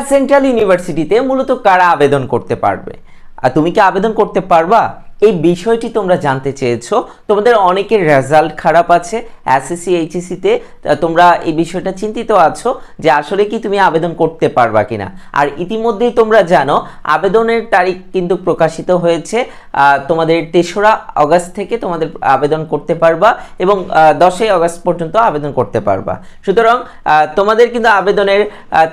Central ইউনিভার্সিটিতে মূলত কারা আবেদন করতে পারবে? আর তুমি কি আবেদন করতে পারবা? এই বিষয়টি তোমরা জানতে চেয়েছো। তোমাদের অনেকের রেজাল্ট খারাপ আছে এসএসসি এইচএসসিতে তোমরা এই বিষয়টা চিন্তিত আছো যে আসলে কি তুমি আবেদন করতে পারবা কিনা। আর ইতিমধ্যেই তোমরা জানো, আবেদনের তারিখ কিন্তু প্রকাশিত হয়েছে তোমাদের তেসরা অগস্ট থেকে তোমাদের আবেদন করতে পারবা এবং দশই অগস্ট পর্যন্ত আবেদন করতে পারবা। সুতরাং তোমাদের কিন্তু আবেদনের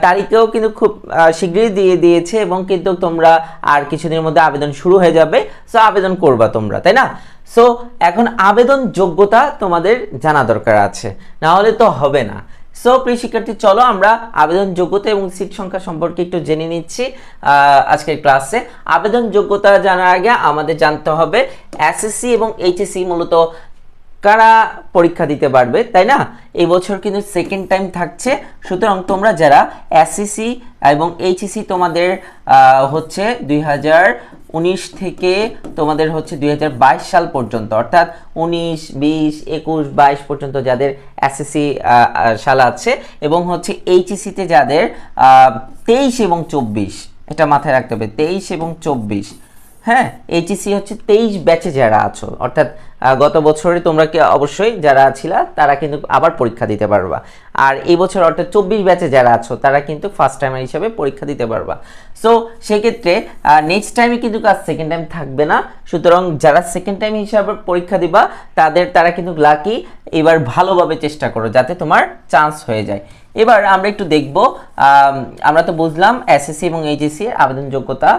তারিখেও কিন্তু খুব শীঘ্রই দিয়ে দিয়েছে এবং কিন্তু তোমরা আর কিছুদিনের মধ্যে আবেদন শুরু হয়ে যাবে। সো আবেদন করবা তোমরা, তাই না? সো এখন আবেদন যোগ্যতা তোমাদের জানা দরকার আছে না হলে তো হবে না। সো প্রিয় শিক্ষার্থী, চলো আমরা আবেদন যোগ্যতা এবং সিট সংখ্যা সম্পর্কে একটু জেনে নিচ্ছি আজকের ক্লাসে। আবেদন যোগ্যতা জানার আগে আমাদের জানতে হবে এসএসসি এবং এইচএসসি মূলত কারা পরীক্ষা দিতে পারবে তাই না? এই বছর কিন্তু সেকেন্ড টাইম থাকছে। সুতরাং তোমরা যারা এসএসসি এবং এইচএসসি তোমাদের আহ, হচ্ছে দুই উনিশ থেকে তোমাদের হচ্ছে দুই হাজার বাইশ সাল পর্যন্ত অর্থাৎ উনিশ বিশ একুশ বাইশ পর্যন্ত যাদের এসএসসি সাল আছে এবং হচ্ছে এইচএসিতে যাদের তেইশ এবং চব্বিশ এটা মাথায় রাখতে হবে তেইশ এবং চব্বিশ। হ্যাঁ এইচএসসি হচ্ছে তেইশ ব্যাচে যারা আছো অর্থাৎ গত বছরে তোমরা কি অবশ্যই যারা ছিলা তারা কিন্তু আবার পরীক্ষা দিতে পারবা। আর এই বছর অর্থাৎ চব্বিশ ব্যাচে যারা আছো তারা কিন্তু ফার্স্ট টাইমার হিসাবে পরীক্ষা দিতে পারবা। সো সেক্ষেত্রে নেক্সট টাইমে কিন্তু কাজ সেকেন্ড টাইম থাকবে না। সুতরাং যারা সেকেন্ড টাইম হিসাবে পরীক্ষা দিবা তাদের তারা কিন্তু লাকি এবার ভালোভাবে চেষ্টা করো যাতে তোমার চান্স হয়ে যায়। এবার আমরা একটু দেখব আম, আমরা তো বুঝলাম এসএসসি এবং এইচএসসি আবেদন যোগ্যতা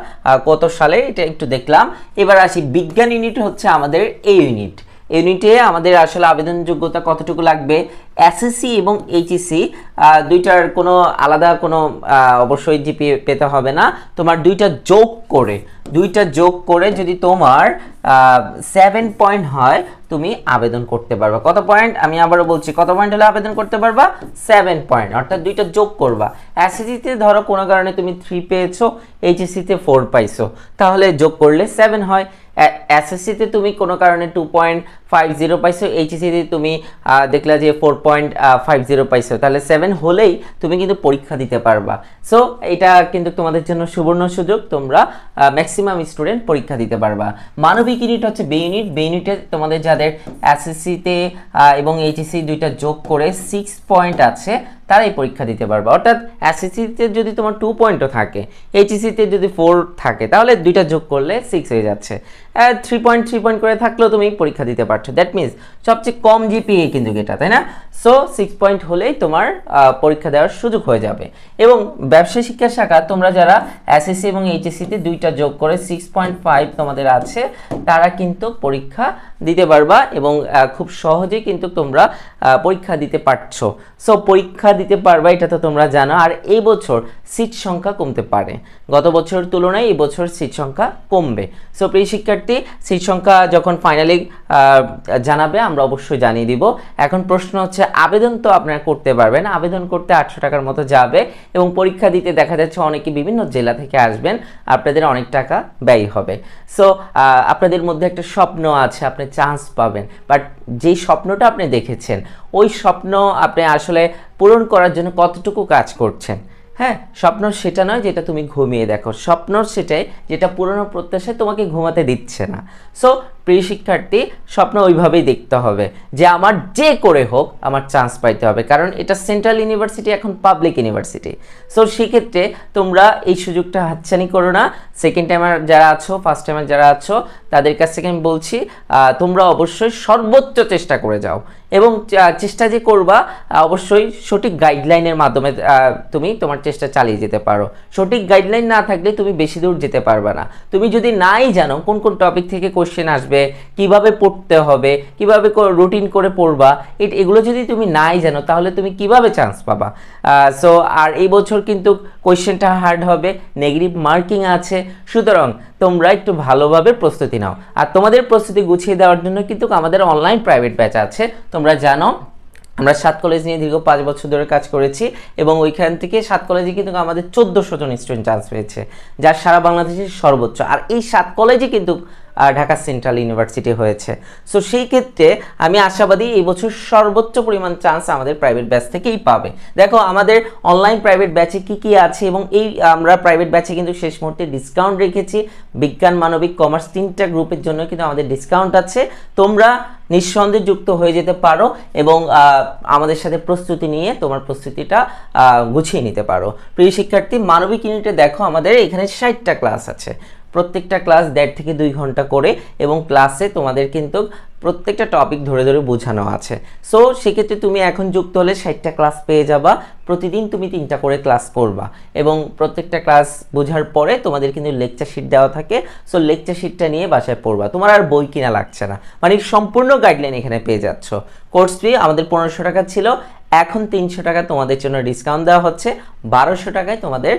কত সালে এটা একটু দেখলাম। এবার আসি বিজ্ঞান ইউনিট হচ্ছে আমাদের এই ইউনিট ইউনিটে আমাদের আসলে আবেদন যোগ্যতা কতটুকু লাগবে? এসএসসি এবং এইচএসসি দুইটার কোনো আলাদা কোনো অবশ্যই জিপি পেতে হবে না। তোমার দুইটা যোগ করে, দুইটা যোগ করে যদি তোমার সেভেন পয়েন্ট হয়, তুমি আবেদন করতে পারবা। কত পয়েন্ট আমি আবারও বলছি, কত পয়েন্ট হলে আবেদন করতে পারবা? সেভেন পয়েন্ট অর্থাৎ দুইটা যোগ করবা। এসএসসিতে ধরো কোনো কারণে তুমি থ্রি পেয়েছ এইচএসসিতে ফোর পাইছো। তাহলে যোগ করলে সেভেন হয়। এসএসসিতে তুমি কোনো কারণে টু পয়েন্ট ফাইভ জিরো পাইছো এইচএসসিতে তুমি দেখলা যে ফোর পয়েন্ট ফাইভ জিরো পাইছো। তাহলে সেভেন হলেই তুমি কিন্তু পরীক্ষা দিতে পারবা। সো এটা কিন্তু তোমাদের জন্য সুবর্ণ সুযোগ, তোমরা ম্যাক্সিমাম স্টুডেন্ট পরীক্ষা দিতে পারবা। মানবিক ইউনিট হচ্ছে বে ইউনিট বে ইউনিটে তোমাদের যাদের এসএসসিতে এবং এইচএসসি দুইটা যোগ করে সিক্স পয়েন্ট আছে তারাই পরীক্ষা দিতে পারবে। অর্থাৎ এসএসসিতে যদি তোমার টু পয়েন্টও থাকে এইচএসিতে যদি ফোর থাকে, তাহলে দুইটা যোগ করলে সিক্স হয়ে যাচ্ছে। থ্রি পয়েন্ট থ্রি পয়েন্ট করে থাকলেও তুমি পরীক্ষা দিতে পারছ। দ্যাট মিনস সবচেয়ে কম জিপিএ কিন্তু এটা, তাই না? সো সিক্স পয়েন্ট হলেই তোমার পরীক্ষা দেওয়ার সুযোগ হয়ে যাবে। এবং ব্যবসায় শিক্ষা শাখা, তোমরা যারা এসএসসি এবং এইচএসসিতে দুইটা যোগ করে সিক্স পয়েন্ট ফাইভ তোমাদের আছে, তারা কিন্তু পরীক্ষা দিতে পারবা এবং খুব সহজেই কিন্তু তোমরা পরীক্ষা দিতে পারছ। সো পরীক্ষা দিতে পারবা, এটা তো তোমরা জানো। আর এই বছর সিট সংখ্যা কমতে পারে। গত বছরের তুলনায় এই বছর সিট সংখ্যা কমবে। সো প্রিয় শিক্ষার্থী সিট সংখ্যা যখন ফাইনালি জানাবে, আমরা অবশ্যই জানিয়ে দিব। এখন প্রশ্ন হচ্ছে, আবেদন তো আপনারা করতে পারবেন, আবেদন করতে আটশো টাকার মতো যাবে এবং পরীক্ষা দিতে দেখা যাচ্ছে অনেকে বিভিন্ন জেলা থেকে আসবেন, আপনাদের অনেক টাকা ব্যয় হবে। সো আপনাদের মধ্যে একটা স্বপ্ন আছে, আপনি চান্স পাবেন বাট যেই স্বপ্নটা আপনি দেখেছেন, ওই স্বপ্ন আপনি আসলে পূরণ করার জন্য কতটুকু কাজ করছেন? হ্যাঁ স্বপ্ন সেটা নয় যেটা তুমি ঘুমিয়ে দেখো। স্বপ্ন সেটাই যেটা পুরনো প্রত্যাশায় তোমাকে ঘুমাতে দিচ্ছে না। সো প্রিয় শিক্ষার্থী, স্বপ্ন ওইভাবেই দেখতে হবে যে আমার যে করে হোক আমার চান্স পাইতে হবে। কারণ এটা সেন্ট্রাল ইউনিভার্সিটি এখন পাবলিক ইউনিভার্সিটি সো সেক্ষেত্রে তোমরা এই সুযোগটা হাতছানি করো না। সেকেন্ড টাইমার যারা আছো ফার্স্ট টাইমার যারা আছো, তাদের কাছ থেকে আমি বলছি তোমরা অবশ্যই সর্বোচ্চ চেষ্টা করে যাও। এবং চেষ্টা যে করবা অবশ্যই সঠিক গাইডলাইনের মাধ্যমে তুমি তোমার চেষ্টা চালিয়ে যেতে পারো। সঠিক গাইডলাইন না থাকলে তুমি বেশি দূর যেতে পারবে না। তুমি যদি নাই জানো কোন কোন টপিক থেকে কোশ্চেন আসবে কীভাবে পড়তে হবে, কীভাবে রুটিন করে পড়বা, এট- এগুলো যদি তুমি নাই জানো, তাহলে তুমি কীভাবে চান্স পাবা? সো আর এই বছর কিন্তু কোশ্চেনটা হার্ড হবে নেগেটিভ মার্কিং আছে, সুতরাং তোমরা একটু ভালোভাবে প্রস্তুতি নাও। আর তোমাদের প্রস্তুতি গুছিয়ে দেওয়ার জন্য কিন্তু আমাদের অনলাইন প্রাইভেট ব্যাচ আছে, তোমরা জানো, আমরা সাত কলেজ নিয়ে দীর্ঘ পাঁচ বছর ধরে কাজ করেছি, এবং ওইখান থেকে সাত কলেজে কিন্তু আমাদের চোদ্দোশো জন স্টুডেন্ট চান্স পেয়েছে, যার সারা বাংলাদেশের সর্বোচ্চ। আর এই সাত কলেজে কিন্তু ঢাকা সেন্ট্রাল ইউনিভার্সিটি হয়েছে। সো সেই ক্ষেত্রে আমি আশাবাদী এই বছর সর্বোচ্চ পরিমাণ চান্স আমাদের প্রাইভেট ব্যাচ থেকেই পাবে। দেখো, আমাদের অনলাইন প্রাইভেট ব্যাচে কি কি আছে এবং এই আমরা প্রাইভেট ব্যাচে কিন্তু শেষ মুহূর্তে ডিসকাউন্ট রেখেছি। বিজ্ঞান, মানবিক কমার্স তিনটা গ্রুপের জন্য কিন্তু আমাদের ডিসকাউন্ট আছে। তোমরা নিঃসন্দেহে যুক্ত হয়ে যেতে পারো এবং আমাদের সাথে প্রস্তুতি নিয়ে তোমার প্রস্তুতিটা গুছিয়ে নিতে পারো। প্রিয় শিক্ষার্থী, মানবিক ইউনিটে দেখো আমাদের এখানে ষাটটা ক্লাস আছে। প্রত্যেকটা ক্লাস দেড় থেকে দুই ঘণ্টা করে এবং ক্লাসে তোমাদের কিন্তু প্রত্যেকটা টপিক ধরে ধরে বোঝানো আছে। সো সেক্ষেত্রে তুমি এখন যুক্ত হলে ষাটটা ক্লাস পেয়ে যাবা, প্রতিদিন তুমি তিনটা করে ক্লাস করবা এবং প্রত্যেকটা ক্লাস বোঝার পরে তোমাদের কিন্তু লেকচার শিট দেওয়া থাকে। সো লেকচার শিটটা নিয়ে বাসায় পড়বা। তোমার আর বই কিনা লাগছে না। মানে সম্পূর্ণ গাইডলাইন এখানে পেয়ে যাচ্ছ। কোর্স ফি আমাদের পনেরোশো টাকা ছিল, এখন তিনশো টাকা তোমাদের জন্য ডিসকাউন্ট দেওয়া হচ্ছে। বারোশো টাকায় তোমাদের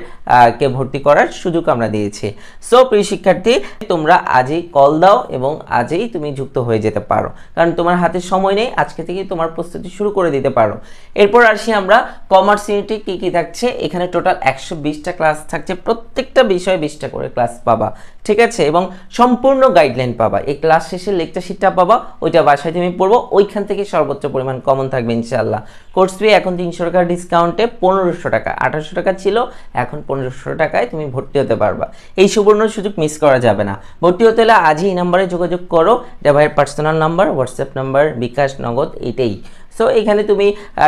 কে ভর্তি করার সুযোগ আমরা দিয়েছি। সো প্রিয় শিক্ষার্থী, তোমরা আজই কল দাও এবং আজই তুমি যুক্ত হয়ে যেতে পারো। কারণ তোমার হাতে সময় নেই, আজকে থেকেই তোমার প্রস্তুতি শুরু করে দিতে পারো। এরপর আসি আমরা কমার্স ইউনিটে কী কী থাকছে? এখানে টোটাল একশো বিশটা ক্লাস থাকছে, প্রত্যেকটা বিষয়ে বিশটা করে ক্লাস পাবা, ঠিক আছে? এবং সম্পূর্ণ গাইডলাইন পাবা। এই ক্লাস শেষে লেকচার শিটটা পাবা, ওইটা বাসায় তুমি পড়ব, ওইখান থেকে সর্বোচ্চ পরিমাণ কমন থাকবে ইনশাল্লাহ কোর্স ফি এখন তিনশো টাকার ডিসকাউন্টে পনেরোশো টাকা আঠারোশো টাকা ছিল, এখন পনেরোশো টাকায় তুমি ভর্তি হতে পারবা। এই সুবর্ণ সুযোগ মিস করা যাবে না। ভর্তি হতে হলে আজই এই নাম্বারে যোগাযোগ করো। এটা ভাইয়ের personal number WhatsApp number bKash, Nagad এটাই সো এখানে তুমি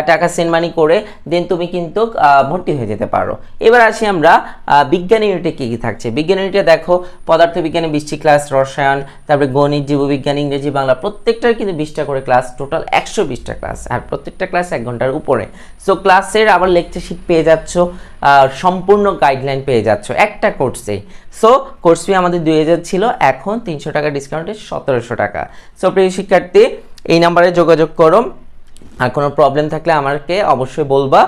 টাকা সেন্ড মানি করে দেন তুমি কিন্তু ভর্তি হয়ে যেতে পারো। এবার আসি আমরা বিজ্ঞান ইউনিটে কী কী থাকছে? বিজ্ঞান ইউনিটে দেখো পদার্থ বিজ্ঞানে বিশটি ক্লাস রসায়ন, তারপরে গণিত, জীববিজ্ঞান, ইংরেজি, বাংলা, প্রত্যেকটার কিন্তু বিশটা করে ক্লাস টোটাল একশো বিশটা ক্লাস আর প্রত্যেকটা ক্লাস এক ঘণ্টার উপরে। সো ক্লাসের আবার লেকচার শিট পেয়ে যাচ্ছ সম্পূর্ণ গাইডলাইন পেয়ে যাচ্ছ, একটা কোর্সে সো কোর্স ফি আমাদের দুই হাজার ছিল, এখন তিনশো টাকা ডিসকাউন্টে সতেরোশো টাকা। সো প্রিয় শিক্ষার্থী, এই নাম্বারে যোগাযোগ করো। আর কোনো প্রবলেম থাকলে আমাকে অবশ্যই বলবা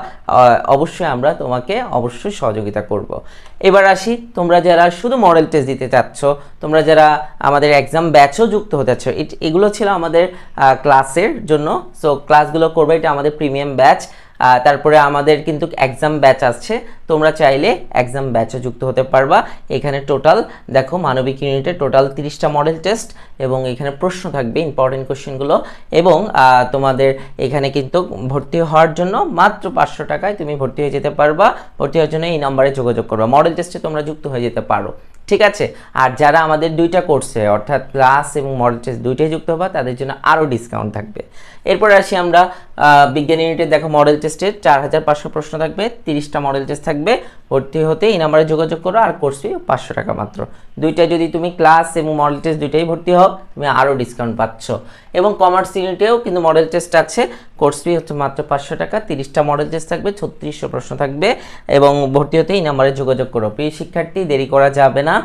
অবশ্যই আমরা তোমাকে অবশ্যই সহযোগিতা করব। এবার আসি, তোমরা যারা শুধু মডেল টেস্ট দিতে চাচ্ছ, তোমরা যারা আমাদের এক্সাম ব্যাচও যুক্ত হতে চাচ্ছ এগুলো ছিল আমাদের ক্লাসের জন্য সো ক্লাসগুলো করবে, এটা আমাদের প্রিমিয়াম ব্যাচ তারপরে আমাদের কিন্তু এক্সাম ব্যাচ আসছে। তোমরা চাইলে এক্সাম ব্যাচে যুক্ত হতে পারবা। এখানে টোটাল দেখো মানবিক ইউনিটে টোটাল তিরিশটা মডেল টেস্ট এবং এখানে প্রশ্ন থাকবে ইম্পর্টেন্ট কোশ্চেনগুলো এবং তোমাদের এখানে কিন্তু ভর্তি হওয়ার জন্য মাত্র পাঁচশো টাকায় তুমি ভর্তি হয়ে যেতে পারবা। ভর্তি হওয়ার জন্য এই নাম্বারে যোগাযোগ করবা। মডেল টেস্টে তোমরা যুক্ত হয়ে যেতে পারো। ঠিক আছে? আর যারা আমাদের দুইটা কোর্সে অর্থাৎ ক্লাস এবং মডেল টেস্ট দুইটাই যুক্ত হবা, তাদের জন্য আরও ডিসকাউন্ট থাকবে। এরপর আসি আমরা বিজ্ঞান ইউনিটে দেখো মডেল টেস্টে চার হাজার পাঁচশো প্রশ্ন থাকবে, তিরিশটা মডেল টেস্ট থাকবে, ভর্তি হতে এই নাম্বারে যোগাযোগ করো, আর কোর্স ফি পাঁচশো টাকা মাত্র। দুইটা যদি তুমি ক্লাস এবং মডেল টেস্ট দুইটাই ভর্তি হও, তুমি আরও ডিসকাউন্ট পাচ্ছ। এবং কমার্স ইউনিটেও কিন্তু মডেল টেস্ট আছে কোর্স ফি হচ্ছে মাত্র পাঁচশো টাকা, তিরিশটা মডেল টেস্ট থাকবে, ছত্রিশশো প্রশ্ন থাকবে, এবং ভর্তি হতে এই নাম্বারে যোগাযোগ করো। প্রিয় শিক্ষার্থী, দেরি করা যাবে না।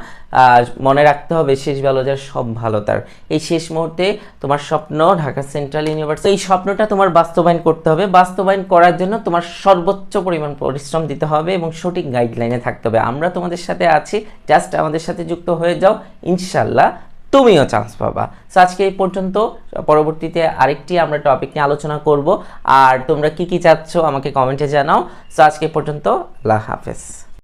মনে রাখতে হবে শেষ ভালো যার সব ভালো তার। এই শেষ মুহূর্তে তোমার স্বপ্ন ঢাকা সেন্ট্রাল ইউনিভার্সিটি এই স্বপ্নটা তোমার বাস্তবায়ন করতে হবে। বাস্তবায়ন করার জন্য তোমার সর্বোচ্চ পরিমাণ পরিশ্রম দিতে হবে এবং সঠিক গাইডলাইনে থাকতে হবে। আমরা তোমাদের সাথে আছি। জাস্ট আমাদের সাথে যুক্ত হয়ে যাও। ইনশাল্লাহ তুমিও চান্স পাবা। সো আজকে এই পর্যন্ত, পরবর্তীতে আরেকটি আমরা টপিক নিয়ে আলোচনা করব। আর তোমরা কি কি চাচ্ছ আমাকে কমেন্টে জানাও। সো আজকে পর্যন্ত, আল্লাহ হাফেজ।